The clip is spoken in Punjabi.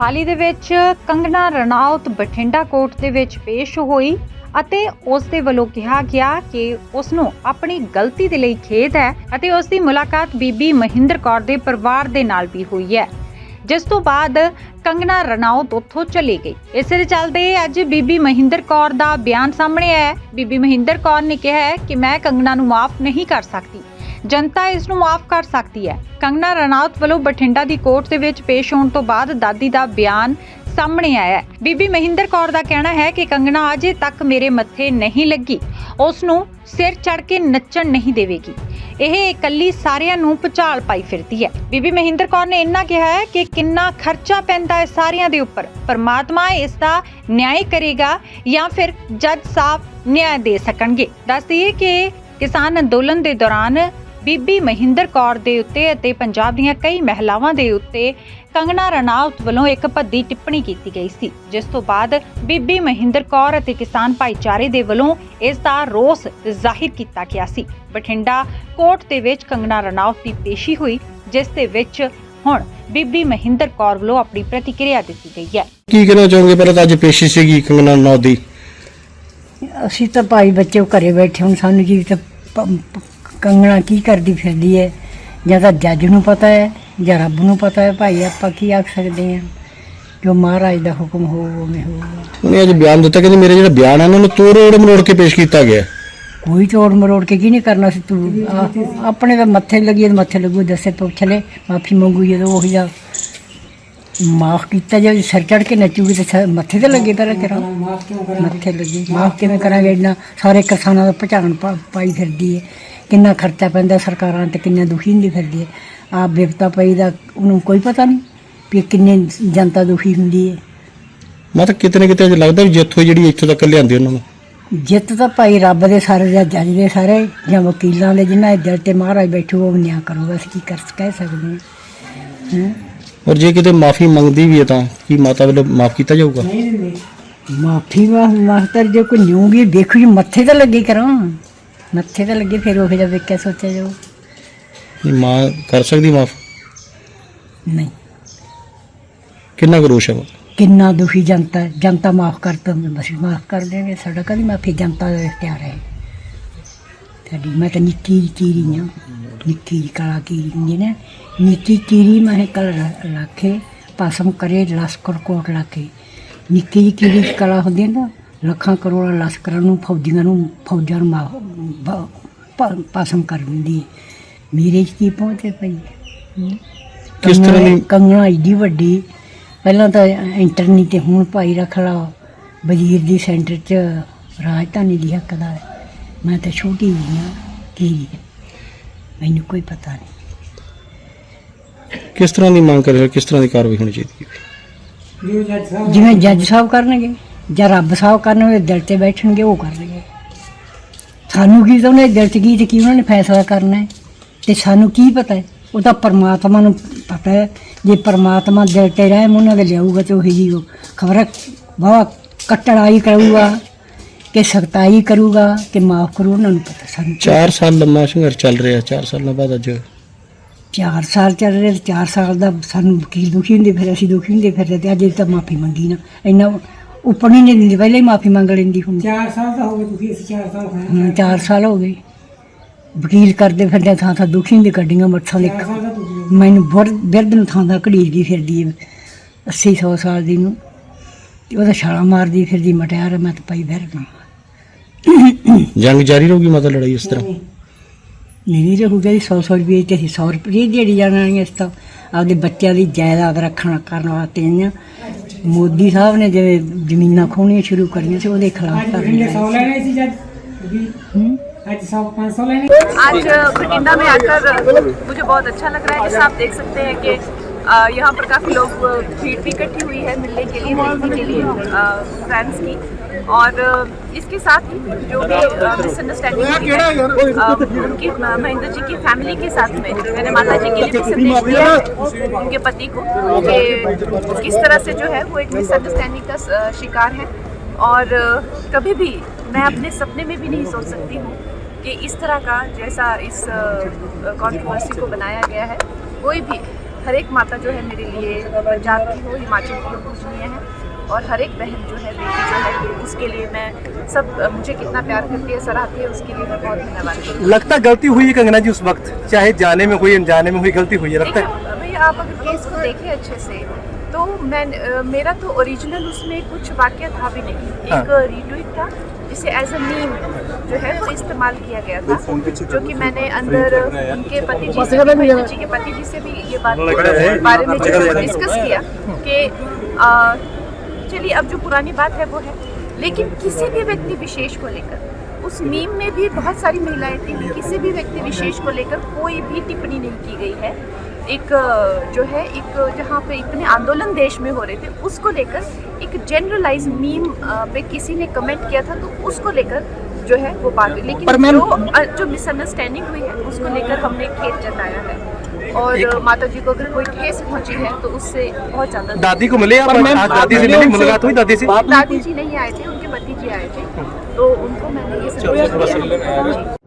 ਹਾਲ ਹੀ ਦੇ ਵਿੱਚ ਕੰਗਨਾ ਰਣਾਉਤ ਬਠਿੰਡਾ ਕੋਰਟ ਦੇ ਵਿੱਚ ਪੇਸ਼ ਹੋਈ ਅਤੇ ਉਸ ਦੇ ਵੱਲੋਂ ਕਿਹਾ ਗਿਆ ਕਿ ਉਸ ਨੂੰ ਆਪਣੀ ਗਲਤੀ ਦੇ ਲਈ ਖੇਦ ਹੈ ਅਤੇ ਉਸ ਦੀ ਮੁਲਾਕਾਤ ਬੀਬੀ ਮਹਿੰਦਰ ਕੌਰ ਦੇ ਪਰਿਵਾਰ ਦੇ ਨਾਲ ਵੀ ਹੋਈ ਹੈ। ਜਿਸ ਤੋਂ ਬਾਅਦ ਕੰਗਨਾ ਰਣਾਉਤ ਉੱਥੋਂ ਚਲੀ ਗਈ। ਇਸੇ ਦੇ ਚੱਲਦੇ ਅੱਜ ਬੀਬੀ ਮਹਿੰਦਰ ਕੌਰ ਦਾ ਬਿਆਨ ਸਾਹਮਣੇ ਆਇਆ ਬੀਬੀ ਮਹਿੰਦਰ ਕੌਰ ਨੇ ਕਿਹਾ ਹੈ ਕਿ ਮੈਂ ਕੰਗਨਾ ਨੂੰ ਮਾਫ ਨਹੀਂ ਕਰ ਸਕਦੀ। ਜਨਤਾ ਇਸ ਨੂੰ ਮਾਫ ਕਰ ਸਕਦੀ ਹੈ। ਕੰਗਨਾ ਰਣਾਉਤ ਵੱਲੋਂ ਬਠਿੰਡਾ ਦੀ ਕੋਰਟ ਦੇ ਵਿੱਚ ਪੇਸ਼ ਹੋਣ ਤੋਂ ਬਾਅਦ ਦਾਦੀ ਦਾ ਬਿਆਨ ਸਾਹਮਣੇ ਆਇਆ ਹੈ। ਬੀਬੀ ਮਹਿੰਦਰ ਕੌਰ ਦਾ ਕਹਿਣਾ ਹੈ ਕਿ ਕੰਗਨਾ ਅਜੇ ਤੱਕ ਮੇਰੇ ਮੱਥੇ ਨਹੀਂ ਲੱਗੀ। ਉਸ ਨੂੰ ਸਿਰ ਚੜ ਕੇ ਨੱਚਣ ਨਹੀਂ ਦੇਵੇਗੀ। ਇਹ ਇਕੱਲੀ ਸਾਰਿਆਂ ਨੂੰ ਭੁਚਾਲ ਪਾਈ ਫਿਰਦੀ ਹੈ। ਬੀਬੀ ਮਹਿੰਦਰ ਕੌਰ ਨੇ ਇੰਨਾ ਕਿਹਾ ਹੈ ਕਿ ਕਿੰਨਾ ਖਰਚਾ ਪੈਂਦਾ ਹੈ ਸਾਰਿਆਂ ਦੇ ਉੱਪਰ। ਪਰਮਾਤਮਾ ਇਸ ਦਾ ਨਿਆਂ ਕਰੇਗਾ ਜਾਂ ਫਿਰ ਜੱਜ ਸਾਹਿਬ ਨਿਆਂ ਦੇ ਸਕਣਗੇ। ਦੱਸਦੀ ਦਈਏ ਕਿ ਕਿਸਾਨ ਅੰਦੋਲਨ ਦੇ ਦੌਰਾਨ ਬੀਬੀ ਮਹਿੰਦਰ ਕੌਰ ਦੇ ਉੱਤੇ ਅਤੇ ਪੰਜਾਬ ਦੀਆਂ ਕਈ ਮਹਿਲਾਵਾਂ ਦੇ ਉੱਤੇ ਕੰਗਨਾ ਰਣਾਉਤ ਵੱਲੋਂ ਇੱਕ ਭੱਦੀ ਟਿੱਪਣੀ ਕੀਤੀ ਗਈ ਸੀ ਜਿਸ ਤੋਂ ਬਾਅਦ ਬੀਬੀ ਮਹਿੰਦਰ ਕੌਰ ਅਤੇ ਕਿਸਾਨ ਭਾਈਚਾਰੇ ਦੇ ਵੱਲੋਂ ਇਸ ਦਾ ਰੋਸ ਜ਼ਾਹਿਰ ਕੀਤਾ ਗਿਆ ਸੀ। ਬਠਿੰਡਾ ਕੋਰਟ ਦੇ ਵਿੱਚ ਕੰਗਨਾ ਰਣਾਉਤ ਦੀ ਪੇਸ਼ੀ ਹੋਈ ਜਿਸ ਦੇ ਵਿੱਚ ਹੁਣ ਬੀਬੀ ਮਹਿੰਦਰ ਕੌਰ ਵੱਲੋਂ ਆਪਣੀ ਪ੍ਰਤੀਕਿਰਿਆ ਦਿੱਤੀ ਗਈ ਹੈ। ਕੀ ਕਹਿਣਾ ਚਾਹੋਗੇ? ਪਹਿਲਾਂ ਤਾਂ ਅੱਜ ਪੇਸ਼ੀ ਸੀਗੀ ਕੰਗਨਾ ਰਣੌਤ ਦੀ। ਅਸੀਂ ਤਾਂ ਭਾਈ ਬੱਚੇ ਘਰੇ ਬੈਠੇ ਹੁਣ ਸਾਨੂੰ ਜੀ ਤਾਂ ਕੰਗਣਾ ਕੀ ਕਰਦੀ ਫਿਰਦੀ ਹੈ ਜਾਂ ਤਾਂ ਜੱਜ ਨੂੰ ਪਤਾ ਹੈ ਜਾਂ ਰੱਬ ਨੂੰ ਪਤਾ ਹੈ ਭਾਈ ਆਪਾਂ ਕੀ ਆਖ ਸਕਦੇ ਹਾਂ ਜੋ ਮਹਾਰਾਜ ਦਾ ਹੁਕਮ ਹੋ ਉਵੇਂ ਹੋਊਗਾ ਉਹਨੇ ਅੱਜ ਬਿਆਨ ਦਿੱਤਾ ਕਿ ਮੇਰੇ ਜਿਹੜਾ ਬਿਆਨ ਹੈ ਉਹਨਾਂ ਨੂੰ ਤੋੜ ਮਰੋੜ ਕੇ ਪੇਸ਼ ਕੀਤਾ ਗਿਆ। ਕੋਈ ਤੋੜ ਮਰੋੜ ਕੇ ਕੀ ਨਹੀਂ ਕਰਨਾ ਸੀ ਤੂੰ? ਆ- ਆਪਣੇ ਤਾਂ ਮੱਥੇ ਲੱਗੀ ਤਾਂ ਮੱਥੇ ਲੱਗੂ ਦੱਸੇ ਪੁੱਛ ਲੈ ਮਾਫੀ ਮੰਗੂ ਜਦੋਂ ਉਹ ਜਾ ਮਾਫ ਕੀਤਾ ਜੇ ਸਿਰ ਚੜ ਕੇ ਨੱਚੂਗੀ ਤੇ ਸਿਰ- ਮੱਥੇ ਤੇ ਲੱਗੇ ਪਹਿਲਾਂ ਤੇਰਾ ਮੱਥੇ ਲੱਗੀ। ਮਾਫ ਕਿਵੇਂ ਕਰਾਂਗੇ? ਇੰਨਾ ਸਾਰੇ ਕਿਸਾਨਾਂ ਦਾ ਭਚਾਣ ਪਾਈ ਫਿਰਦੀ ਹੈ ਕਿੰਨਾ ਖਰਚਾ ਪੈਂਦਾ ਸਰਕਾਰਾਂ ਤੇ ਕਿੰਨਾ ਦੁਖੀ ਹੁੰਦੀ ਫਿਰਦੀ ਹੈ ਆ ਬਿਪਤਾ ਪਈ ਦਾ ਉਹਨੂੰ ਕੋਈ ਪਤਾ ਨਹੀਂ ਵੀ ਕਿੰਨੇ ਜਨਤਾ ਦੁਖੀ ਹੁੰਦੀ ਹੈ ਮੈਂ ਤਾਂ ਕਿਤੇ ਨਾ ਕਿਤੇ ਅੱਜ ਲੱਗਦਾ ਵੀ ਜਿੱਥੋਂ ਜਿਹੜੀ ਇੱਥੋਂ ਤੱਕ ਲਿਆਂਦੀ ਉਹਨਾਂ ਨੂੰ। ਜਿੱਤ ਤਾਂ ਭਾਈ ਰੱਬ ਦੇ ਸਾਰੇ ਜਾਂ ਜੱਜ ਦੇ ਸਾਰੇ ਜਾਂ ਵਕੀਲਾਂ ਦੇ ਜਿਨ੍ਹਾਂ ਦੇ ਦਿਲ ਤੇ ਮਹਾਰਾਜ ਬੈਠੂ ਉਹ ਨਿਆਂ ਕਰੂਗਾ ਅਸੀਂ ਕੀ ਕਰ ਕਹਿ ਸਕਦੇ ਹਾਂ। ਹੈਂ? ਔਰ ਜੇ ਕਿਤੇ ਮਾਫੀ ਮੰਗਦੀ ਵੀ ਹੈ ਤਾਂ ਕੀ ਮਾਤਾ ਵੱਲੋਂ ਮਾਫ ਕੀਤਾ ਜਾਊਗਾ? ਮਾਫੀ ਵਾ ਮਾਸਟਰ ਜੇ ਕੋਈ ਨਿਊਗੀ ਦੇਖੋ ਜੀ ਮੱਥੇ ਤੇ ਲੱਗੇ ਕਰਾਂ। ਮੱਥੇ ਤੇ ਲੱਗੇ ਫਿਰ ਉਹ ਜਿਹਾ ਵੇਖ ਕੇ ਸੋਚਿਆ ਜਾਓ ਨਹੀਂ ਮਾਂ ਕਰ ਸਕਦੀ ਮਾਫ? ਨਹੀਂ। ਕਿੰਨਾ ਕੁ ਰੋਸ਼ ਹੈ ਕਿੰਨਾ ਦੁਖੀ ਜਨਤਾ ਹੈ। ਜਨਤਾ ਮਾਫ ਕਰ ਤਾਂ ਬਸ ਮਾਫ ਕਰ ਦੇਣਗੇ ਸਾਡਾ ਕਦੀ ਮਾਫੀ? ਜਨਤਾ ਦਾ ਇਖਤਿਆਰ ਹੈ। ਸਾਡੀ ਮੈਂ ਤਾਂ ਨਿੱਕੀ ਜਿਹੀ ਚੀਰੀ ਹਾਂ ਨਿੱਕੀ ਜਿਹੀ ਕਲਾ ਕੀ ਹੁੰਦੀ ਨੇ ਨਿੱਕੀ ਚੀਰੀ ਮੈਂ ਕਲ ਰੱਖੇ ਪਾਸਮ ਕਰੇ ਲਸਕਰ ਕੋਟ ਲਾਕੇ ਨਿੱਕੀ ਜਿਹੀ ਕਲਾ ਹੁੰਦੀ ਹੈ ਨਾ ਲੱਖਾਂ ਕਰੋੜਾਂ ਲਸਕਰਾਂ ਨੂੰ ਫੌਜੀਆਂ ਨੂੰ ਫੌਜਾਂ ਨੂੰ ਬ- ਪਾਸਮ ਕਰ ਦਿੰਦੀ ਮੇਰੇ 'ਚ ਕੀ ਪਹੁੰਚੇ ਪਈ ਹਮ? ਕਿਸ ਤਰ੍ਹਾਂ ਦੀ- ਕੰਗਣਾ ਏਡੀ ਵੱਡੀ। ਪਹਿਲਾਂ ਤਾਂ ਇੰਟਰਨੀ ਤੇ ਹੁਣ ਭਾਈ ਰੱਖ ਲਾ। ਵਜ਼ੀਰ ਦੀ ਸੈਂਟਰ 'ਚ ਰਾਜਧਾਨੀ ਦੀ ਹੱਕਦਾਰ ਮੈਂ ਤਾਂ ਛੋਟੀ ਜਿਹੀ ਹਾਂ। ਕੀ ਮੈਨੂੰ ਕੋਈ ਪਤਾ ਨਹੀਂ। ਕਿਸ ਤਰ੍ਹਾਂ ਦੀ ਮੰਗ ਕਰ ਰਹੇ ਹੋ? ਕਿਸ ਤਰ੍ਹਾਂ ਦੀ ਕਾਰਵਾਈ ਹੋਣੀ ਚਾਹੀਦੀ ਹੈ? ਜਿਵੇਂ ਜੱਜ ਸਾਹਿਬ ਕਰਨਗੇ। ਜਾਂ ਰੱਬ ਸਾਹਿਬ ਕਰਨਗੇ ਦਿਲ ਤੇ ਬੈਠਣਗੇ ਉਹ ਕਰਨਗੇ ਸਾਨੂੰ ਕੀ ਤਾਂ ਉਹਨੇ ਦਿਲ 'ਚ ਕੀ ਤੇ ਕੀ ਉਹਨਾਂ ਨੇ ਫੈਸਲਾ ਕਰਨਾ ਹੈ? ਤੇ ਸਾਨੂੰ ਕੀ ਪਤਾ ਹੈ? ਉਹ ਤਾਂ ਪਰਮਾਤਮਾ ਨੂੰ ਪਤਾ ਹੈ। ਜੇ ਪਰਮਾਤਮਾ ਦਿਲ ਤੇ ਰਹਿਮ ਉਹਨਾਂ ਦੇ ਲਿਆਊਗਾ ਤੇ ਉਹੀ ਜੀ ਖਬਰ ਬਾਵਾ ਕਟੜਾਈ ਕਰੂਗਾ ਕਿ ਸਖਤਾਈ ਕਰੂਗਾ ਕਿ ਮਾਫ ਕਰੂ ਉਹਨਾਂ ਨੂੰ ਪਤਾ ਸਾਨੂੰ 4 ਸਾਲ ਲੰਮਾ ਸੰਘਰਸ਼ ਚੱਲ ਰਿਹਾ 4 ਸਾਲਾਂ ਬਾਅਦ ਅੱਜ। 4 ਸਾਲ ਚੱਲ ਰਹੇ ਤੇ 4 ਸਾਲ ਦਾ ਸਾਨੂੰ ਵਕੀਲ ਦੁਖੀ ਹੁੰਦੇ ਫਿਰ ਅਸੀਂ ਦੁਖੀ ਹੁੰਦੇ ਫਿਰ ਤੇ ਅੱਜ ਤਾਂ ਮਾਫੀ ਮੰਗੀ ਨਾ। ਇੰਨਾ ਉੱਪਰ ਨਹੀਂ ਦਿੰਦੀ ਪਹਿਲਾਂ ਹੀ ਮਾਫੀ ਮੰਗ ਲੈਂਦੀ ਹੁਣ 4 ਸਾਲ ਦਾ ਹੋ ਗਏ ਤੁਸੀਂ ਇਸ 4 ਸਾਲ ਹੁਣ 4 ਸਾਲ ਹੋ ਗਏ। ਵਕੀਲ ਕਰਦੇ ਫਿਰਦੇ ਥਾਂ ਥਾਂ ਦੁਖੀ ਹੁੰਦੀ ਗੱਡੀਆਂ ਮੱਠਾਂ ਲਿਖ 4 ਸਾਲ ਦਾ ਤੁਸੀਂ ਮੈਨੂੰ ਬੁਰ- ਬਿਰਧ ਨੂੰ ਥਾਂ ਥਾਂ ਘੜੀਦੀ ਫਿਰਦੀ ਹੈ 80 100 ਸਾਲ ਦੀ ਨੂੰ। ਤੇ ਉਹਦਾ ਛਾਲਾ ਮਾਰਦੀ ਫਿਰਦੀ ਮਟਿਆਰ ਮੈਂ ਤਾਂ ਪਈ ਫਿਰਦਾ ਜੰਗ ਜਾਰੀ ਰਹੂਗੀ ਮਾਤਾ ਲੜਾਈ ਇਸ ਤਰ੍ਹਾਂ? ਨਹੀਂ। ਨਹੀਂ ਰਹੂਗਾ ਜੀ 100 100 ਰੁਪਏ ਤੇ ਅਸੀਂ 100 ਰੁਪਏ ਜਿਹੜੀ ਜਾਣਾ ਨਹੀਂ ਇਸ ਤੋਂ। ਆਪਦੇ ਬੱਚਿਆਂ ਦੀ ਜਾਇਦਾਦ ਰੱਖਣ ਕਰਨ ਵਾਸਤੇ ਆਈਆਂ। ਮੋਦੀ ਸਾਹਿਬ ਨੇ ਜਿਵੇਂ ਜ਼ਮੀਨਾਂ ਖੋਹਣੀਆਂ ਸ਼ੁਰੂ ਕਰੀਆਂ ਸੀ ਉਹਦੇ ਖਿਲਾਫ ਅੱਜ ਕਰ ਤੁਸੀਂ 100 ਲੈਣੇ ਸੀ ਜਦ ਵੀ ਅੱਜ 100 500 ਲੈਣੇ आज बठिंडा में आकर मुझे बहुत अच्छा लग रहा है जैसा आप देख सकते हैं कि अ, यहाँ पर काफ़ी लोग भीड़ भी इकट्ठी हुई है मिलने के लिए, देखने के लिए फ्रेंड्स की। और इसके साथ ही जो भी मिसअंडरस्टैंडिंग है उनकी महेंद्र जी की फैमिली के साथ में, मैंने माता जी के लिए भी संदेश दिया उनके पति को, कि किस तरह से जो है वो एक मिसअंडरस्टैंडिंग का शिकार है। और कभी भी मैं अपने सपने में भी नहीं सोच सकती हूँ कि इस तरह का जैसा इस कॉन्ट्रोवर्सी को बनाया गया है, कोई भी हर एक माता जो है मेरे लिए पंजाब की हो हिमाचल की हो पूजनीय है और हर एक बहन जो है बेटी जो है उसके लिए मैं सब मुझे कितना प्यार करती है सराहती है उसके लिए मैं बहुत धन्यवाद लगता गलती हुई है कंगना जी उस वक्त? चाहे जाने में हुई अनजाने में हुई गलती हुई है लगता है? भैया आप अगर केस को देखें अच्छे से तो मैं मेरा तो ओरिजिनल उसमें कुछ वाक्य था भी नहीं। हाँ। एक रीट्वीट था जिसे एज अ मीम जो है वो इस्तेमाल किया गया था जो कि मैंने अंदर उनके पति जी से जी के पति जी से भी ये बात बारे में जो डिस्कस किया कि चलिए अब जो पुरानी बात है वो है। लेकिन किसी भी व्यक्ति विशेष को लेकर उस मीम में भी बहुत सारी महिलाएँ थी किसी भी व्यक्ति विशेष को लेकर कोई भी टिप्पणी नहीं की गई है। एक जो है एक जहाँ पे इतने आंदोलन देश में हो रहे थे उसको लेकर एक जनरलाइज मीम पे किसी ने कमेंट किया था तो उसको लेकर जो है वो बात हुई। लेकिन मैम- जो जो मिसअंडरस्टैंडिंग हुई है उसको लेकर हमने खेद जताया है। और माता जी को अगर कोई ठेस पहुँची है तो उससे बहुत ज़्यादा दादी को मिले आप? दादी से मिली मुलाकात हुई दादी से? दादी जी नहीं आए थे उनके पति जी आए थे तो उनको मैंने ये सब